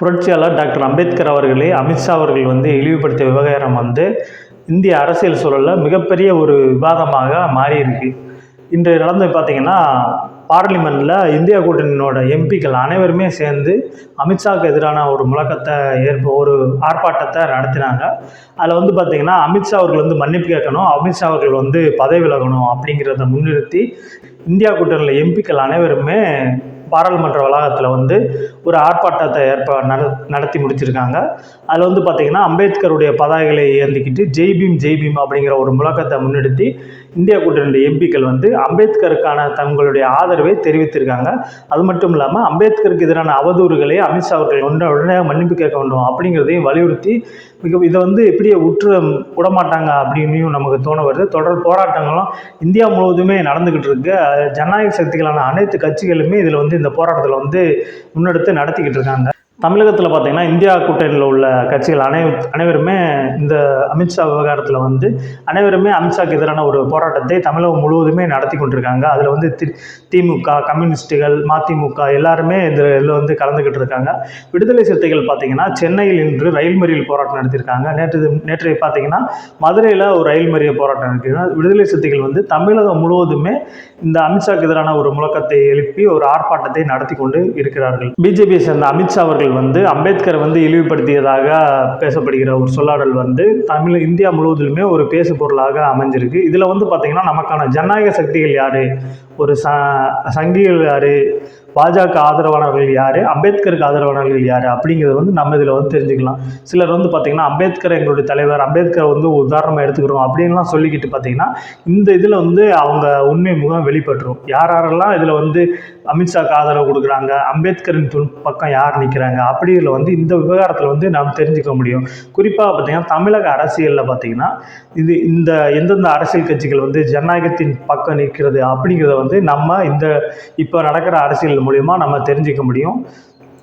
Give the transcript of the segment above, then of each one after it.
புரட்சியாளர் டாக்டர் அம்பேத்கர் அவர்களே அமித்ஷா அவர்கள் வந்து இழிவுபடுத்திய விவகாரம் வந்து இந்திய அரசியல் சூழலில் மிகப்பெரிய ஒரு விவாதமாக மாறியிருக்கு. இன்று நடந்து பார்த்தீங்கன்னா பார்லிமெண்ட்டில் இந்தியா கூட்டணியினோட எம்பிக்கள் அனைவருமே சேர்ந்து அமித்ஷாவுக்கு எதிரான ஒரு முழக்கத்தை ஏற்ப ஒரு ஆர்ப்பாட்டத்தை நடத்தினாங்க. அதில் வந்து பார்த்திங்கன்னா அமித்ஷா அவர்கள் வந்து மன்னிப்பு கேட்கணும் அமித்ஷா அவர்கள் வந்து பதவி விலகணும் அப்படிங்கிறத முன்னிறுத்தி இந்தியா கூட்டணியில் எம்பிக்கள் அனைவருமே பாராளுமன்ற வளாகத்தில் வந்து ஒரு ஆர்ப்பாட்டத்தை ஏற்ப நட நடத்தி முடிச்சிருக்காங்க. அதில் வந்து பார்த்திங்கன்னா அம்பேத்கருடைய பதாகைகளை ஏந்திக்கிட்டு ஜெய் பீம் ஜெய் பீம் அப்படிங்கிற ஒரு முழக்கத்தை முன்னிறுத்தி இந்தியா கூட்டணியுடைய எம்பிக்கள் வந்து அம்பேத்கருக்கான தங்களுடைய ஆதரவை தெரிவித்திருக்காங்க. அது மட்டும் இல்லாமல் அம்பேத்கருக்கு எதிரான அவதூறுகளை அமித்ஷா அவர்கள் உடனே உடனே மன்னிப்பு கேட்க வேண்டும் அப்படிங்கிறதையும் வலியுறுத்தி மிக இதை வந்து எப்படியே உற்று விடமாட்டாங்க அப்படின்னு நமக்கு தோண வருது. தொடர் போராட்டங்களும் இந்தியா முழுவதுமே நடந்துக்கிட்டு இருக்கு. ஜனநாயக சக்திகளான அனைத்து கட்சிகளுமே இதில் வந்து இந்த போராட்டத்தில் வந்து முன்னெடுத்து நடத்திக்கிட்டு இருக்காங்க. தமிழகத்தில் பார்த்தீங்கன்னா இந்தியா கூட்டணியில் உள்ள கட்சிகள் அனை அனைவருமே இந்த அமித்ஷா விவகாரத்தில் வந்து அனைவருமே அமித்ஷாக்கு எதிரான ஒரு போராட்டத்தை தமிழகம் முழுவதுமே நடத்தி கொண்டிருக்காங்க. அதில் வந்து தி திமுக கம்யூனிஸ்ட்டுகள் மதிமுக எல்லாருமே இதில் இதில் வந்து கலந்துக்கிட்டு இருக்காங்க. விடுதலை சிறுத்தைகள் பார்த்தீங்கன்னா சென்னையில் இன்று ரயில் மறியல் போராட்டம் நடத்தியிருக்காங்க. நேற்று நேற்று பார்த்தீங்கன்னா மதுரையில் ஒரு ரயில் மறியல் போராட்டம் இருக்குது விடுதலை சிறுத்தைகள் வந்து தமிழகம் முழுவதுமே இந்த அமித்ஷாக்கு எதிரான ஒரு முழக்கத்தை எழுப்பி ஒரு ஆர்ப்பாட்டத்தை நடத்தி கொண்டு இருக்கிறார்கள். பிஜேபியை சேர்ந்த அமித்ஷா அவர்கள் வந்து அம்பேத்கர் வந்து இழிவுபடுத்தியதாக பேசப்படுகிற ஒரு சொல்லாடல் வந்து தமிழ் இந்தியா முழுவதிலுமே ஒரு பேசு பொருளாக அமைஞ்சிருக்கு. இதில் வந்து பார்த்திங்கன்னா நமக்கான ஜனநாயக சக்திகள் யார்? ஒரு ச சங்கிகள் யார்? பாஜக ஆதரவானவர்கள் யார்? அம்பேத்கருக்கு ஆதரவானவர்கள் யார்? அப்படிங்கிறத வந்து நம்ம இதில் வந்து தெரிஞ்சுக்கலாம். சிலர் வந்து பார்த்திங்கன்னா அம்பேத்கர் எங்களுடைய தலைவர் அம்பேத்கர் வந்து உதாரணமாக எடுத்துக்கிறோம் அப்படின்லாம் சொல்லிக்கிட்டு பார்த்திங்கன்னா இந்த இதில் வந்து அவங்க உண்மை முகம் வெளிப்பட்டுரும். யார் யாரெல்லாம் இதில் வந்து அமித்ஷாக்கு ஆதரவு கொடுக்குறாங்க? அம்பேத்கரின் துன் பக்கம் யார் நிற்கிறாங்க அப்படிங்கிற வந்து இந்த விவகாரத்தில் வந்து நாம் தெரிஞ்சுக்க முடியும். குறிப்பாக பார்த்திங்கன்னா தமிழக அரசியலில் பார்த்திங்கன்னா இது இந்த எந்தெந்த அரசியல் கட்சிகள் வந்து ஜனநாயகத்தின் பக்கம் நிற்கிறது அப்படிங்கிறத வந்து நம்ம இந்த இப்போ நடக்கிற அரசியல் மூலிமா நம்ம தெரிஞ்சுக்க முடியும்.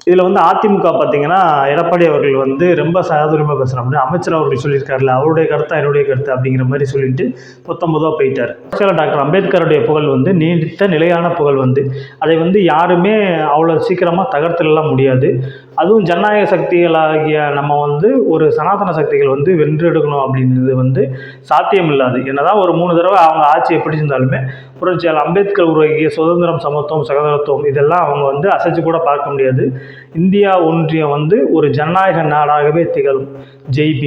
இதில் வந்து அதிமுக பார்த்தீங்கன்னா எடப்பாடி அவர்கள் வந்து ரொம்ப சாதுரியமாக பேசுகிறாங்க அமைச்சர் அவர்கள் சொல்லியிருக்காருல அவருடைய கருத்து என்னுடைய கருத்து அப்படிங்கிற மாதிரி சொல்லிட்டு பத்தொன்பதாக போயிட்டார். டாக்டர் அம்பேத்கருடைய புகழ் வந்து நீடித்த நிலையான புகழ் வந்து அதை வந்து யாருமே அவ்வளோ சீக்கிரமாக தகர்த்துலாம் முடியாது. அதுவும் ஜனநாயக சக்திகளாகிய நம்ம வந்து ஒரு சனாதன சக்திகள் வந்து வென்றெடுக்கணும் அப்படின்றது வந்து சாத்தியம் இல்லாது என்னதான் ஒரு மூணு தடவை அவங்க ஆட்சியை பிடிச்சிருந்தாலுமே புரட்சியாளர் அம்பேத்கர் உருவாக்கிய சுதந்திரம் சமத்துவம் சகோதரத்துவம் இதெல்லாம் அவங்க வந்து அசைச்சு கூட பார்க்க முடியாது. இந்தியா ஒன்றியம் வந்து ஒரு ஜனநாயக நாடாகவே திகழும். ஜெய்பி